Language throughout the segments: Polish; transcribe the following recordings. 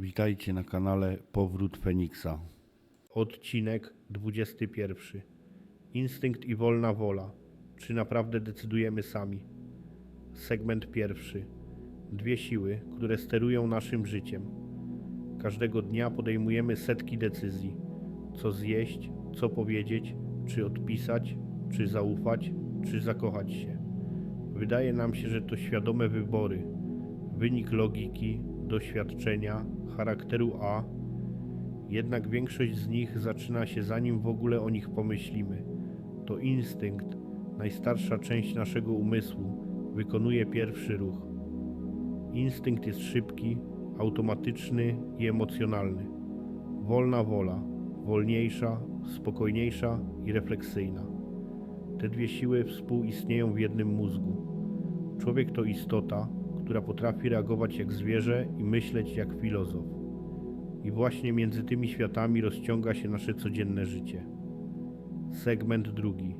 Witajcie na kanale Powrót Feniksa. Odcinek 21. Instynkt i wolna wola. Czy naprawdę decydujemy sami? Segment pierwszy. Dwie siły, które sterują naszym życiem. Każdego dnia podejmujemy setki decyzji. Co zjeść, co powiedzieć, czy odpisać, czy zaufać, czy zakochać się. Wydaje nam się, że to świadome wybory, wynik logiki, doświadczenia, charakteru A, jednak większość z nich zaczyna się zanim w ogóle o nich pomyślimy. To instynkt, najstarsza część naszego umysłu, wykonuje pierwszy ruch. Instynkt jest szybki, automatyczny i emocjonalny. Wolna wola, wolniejsza, spokojniejsza i refleksyjna. Te dwie siły współistnieją w jednym mózgu. Człowiek to istota, która potrafi reagować jak zwierzę i myśleć jak filozof. I właśnie między tymi światami rozciąga się nasze codzienne życie. Segment drugi.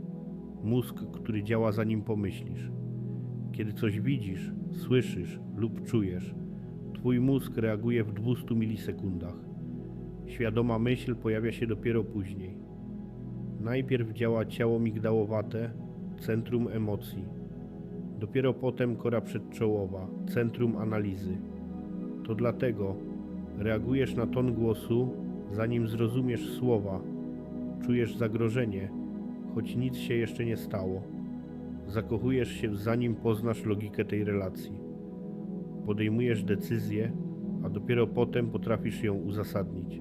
Mózg, który działa zanim pomyślisz. Kiedy coś widzisz, słyszysz lub czujesz, twój mózg reaguje w 200 milisekundach. Świadoma myśl pojawia się dopiero później. Najpierw działa ciało migdałowate, centrum emocji. Dopiero potem kora przedczołowa, centrum analizy. To dlatego reagujesz na ton głosu, zanim zrozumiesz słowa. Czujesz zagrożenie, choć nic się jeszcze nie stało. Zakochujesz się, zanim poznasz logikę tej relacji. Podejmujesz decyzję, a dopiero potem potrafisz ją uzasadnić.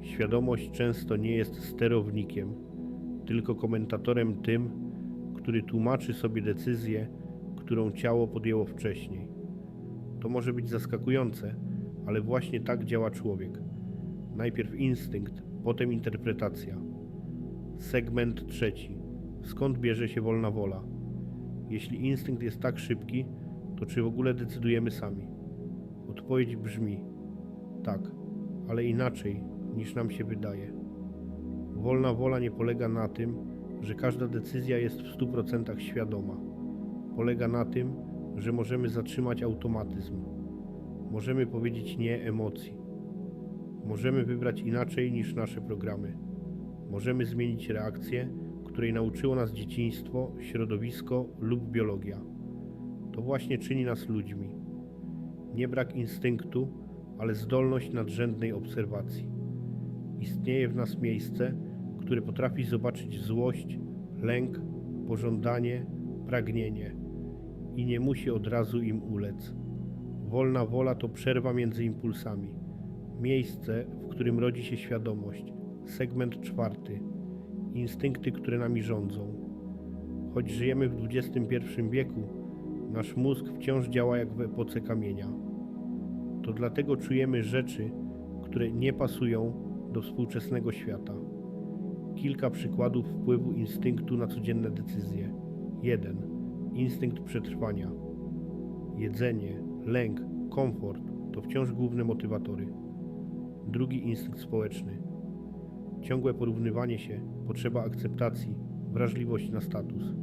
Świadomość często nie jest sterownikiem, tylko komentatorem tym, który tłumaczy sobie decyzję, którą ciało podjęło wcześniej. To może być zaskakujące, ale właśnie tak działa człowiek. Najpierw instynkt, potem interpretacja. Segment trzeci. Skąd bierze się wolna wola? Jeśli instynkt jest tak szybki, to czy w ogóle decydujemy sami? Odpowiedź brzmi: tak, ale inaczej niż nam się wydaje. Wolna wola nie polega na tym, że każda decyzja jest w 100% świadoma. Polega na tym, że możemy zatrzymać automatyzm. Możemy powiedzieć nie emocji. Możemy wybrać inaczej niż nasze programy. Możemy zmienić reakcję, której nauczyło nas dzieciństwo, środowisko lub biologia. To właśnie czyni nas ludźmi. Nie brak instynktu, ale zdolność nadrzędnej obserwacji. Istnieje w nas miejsce, które potrafi zobaczyć złość, lęk, pożądanie, pragnienie i nie musi od razu im ulec. Wolna wola to przerwa między impulsami, miejsce, w którym rodzi się świadomość. Segment czwarty. Instynkty, które nami rządzą. Choć żyjemy w XXI wieku, nasz mózg wciąż działa jak w epoce kamienia. To dlatego czujemy rzeczy, które nie pasują do współczesnego świata. Kilka przykładów wpływu instynktu na codzienne decyzje. 1. Instynkt przetrwania. Jedzenie, lęk, komfort to wciąż główne motywatory. Drugi instynkt społeczny. Ciągłe porównywanie się, potrzeba akceptacji, wrażliwość na status.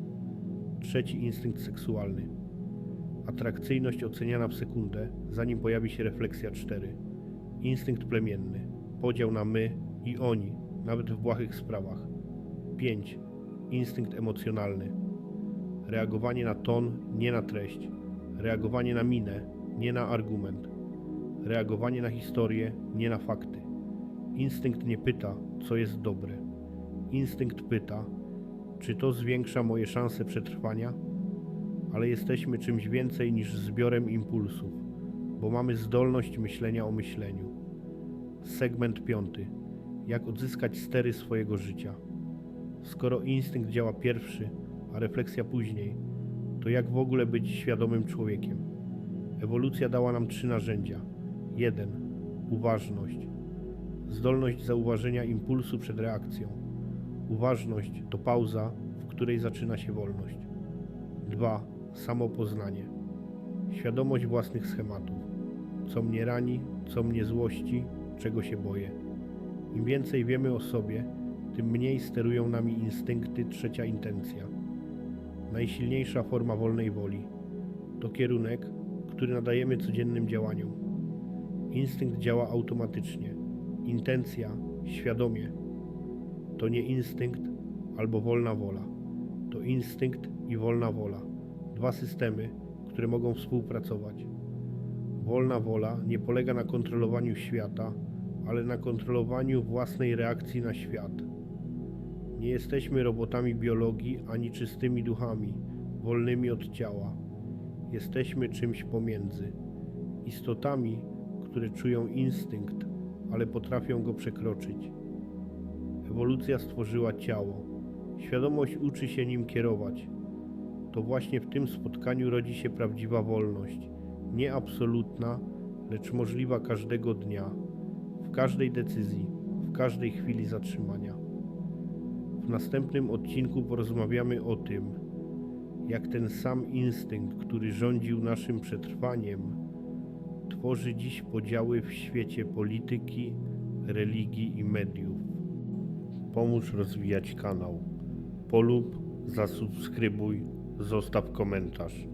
Trzeci instynkt seksualny. Atrakcyjność oceniana w sekundę, zanim pojawi się refleksja 4. Instynkt plemienny. Podział na my i oni, nawet w błahych sprawach. 5. Instynkt emocjonalny. Reagowanie na ton, nie na treść. Reagowanie na minę, nie na argument. Reagowanie na historię, nie na fakty. Instynkt nie pyta, co jest dobre. Instynkt pyta, czy to zwiększa moje szanse przetrwania? Ale jesteśmy czymś więcej niż zbiorem impulsów, bo mamy zdolność myślenia o myśleniu. Segment piąty. Jak odzyskać stery swojego życia? Skoro instynkt działa pierwszy, a refleksja później, to jak w ogóle być świadomym człowiekiem? Ewolucja dała nam trzy narzędzia. 1. Uważność. Zdolność zauważenia impulsu przed reakcją. Uważność to pauza, w której zaczyna się wolność. 2. Samopoznanie. Świadomość własnych schematów. Co mnie rani, co mnie złości, czego się boję. Im więcej wiemy o sobie, tym mniej sterują nami instynkty trzecia intencja. Najsilniejsza forma wolnej woli to kierunek, który nadajemy codziennym działaniom. Instynkt działa automatycznie. Intencja świadomie. To nie instynkt albo wolna wola. To instynkt i wolna wola. Dwa systemy, które mogą współpracować. Wolna wola nie polega na kontrolowaniu świata, ale na kontrolowaniu własnej reakcji na świat. Nie jesteśmy robotami biologii ani czystymi duchami, wolnymi od ciała. Jesteśmy czymś pomiędzy. Istotami, które czują instynkt, ale potrafią go przekroczyć. Ewolucja stworzyła ciało. Świadomość uczy się nim kierować. To właśnie w tym spotkaniu rodzi się prawdziwa wolność. Nie absolutna, lecz możliwa każdego dnia, w każdej decyzji, w każdej chwili zatrzymania. W następnym odcinku porozmawiamy o tym, jak ten sam instynkt, który rządził naszym przetrwaniem, tworzy dziś podziały w świecie polityki, religii i mediów. Pomóż rozwijać kanał. Polub, zasubskrybuj, zostaw komentarz.